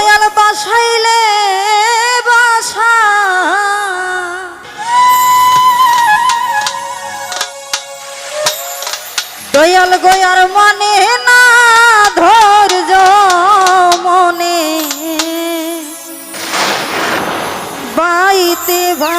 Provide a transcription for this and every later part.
দয়াল বাসাইলে বাসা। দয়াল গয়ার মানে না ধৈর্য মনে বাইতে বা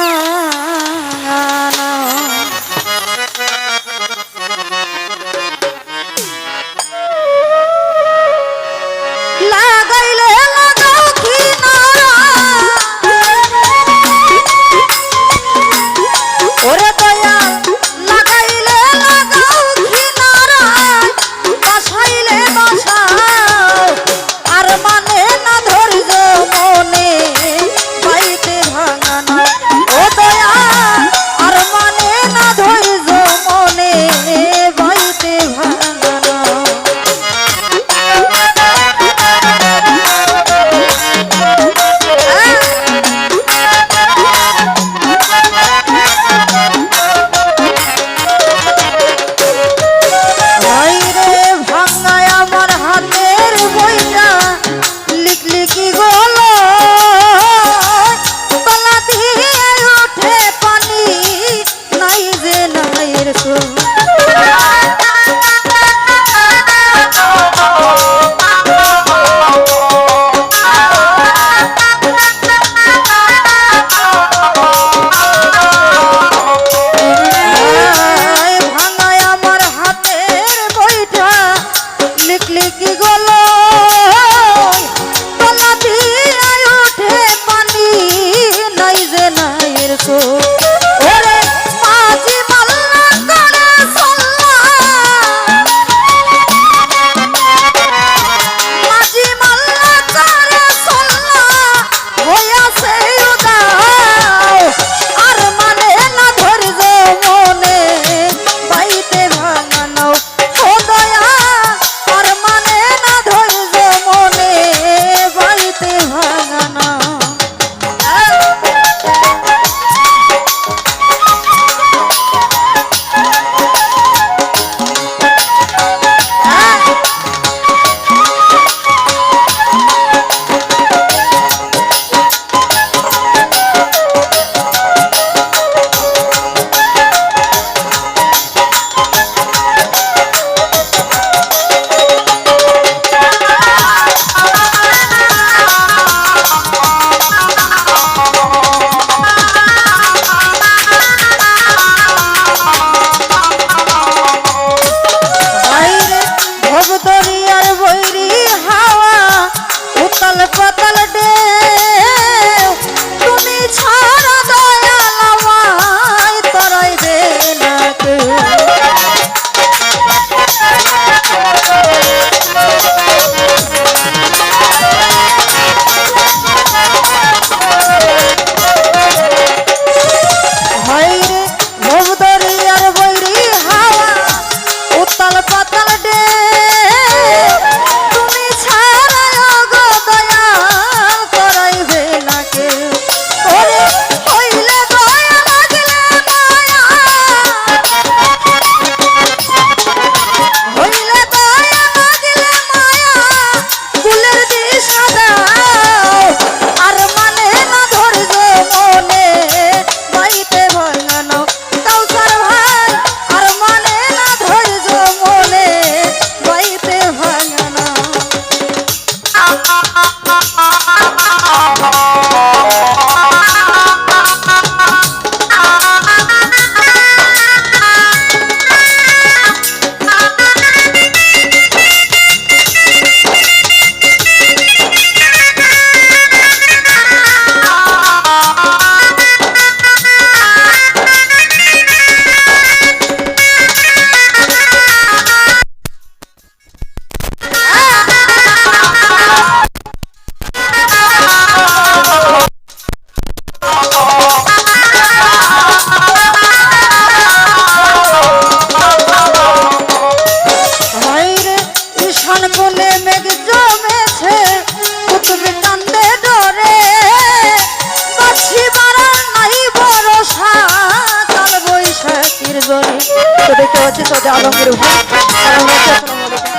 আলমগীর জনি তো দেখতে পাচ্ছি সৌদি আলমগীর ভাই আসসালামু আলাইকুম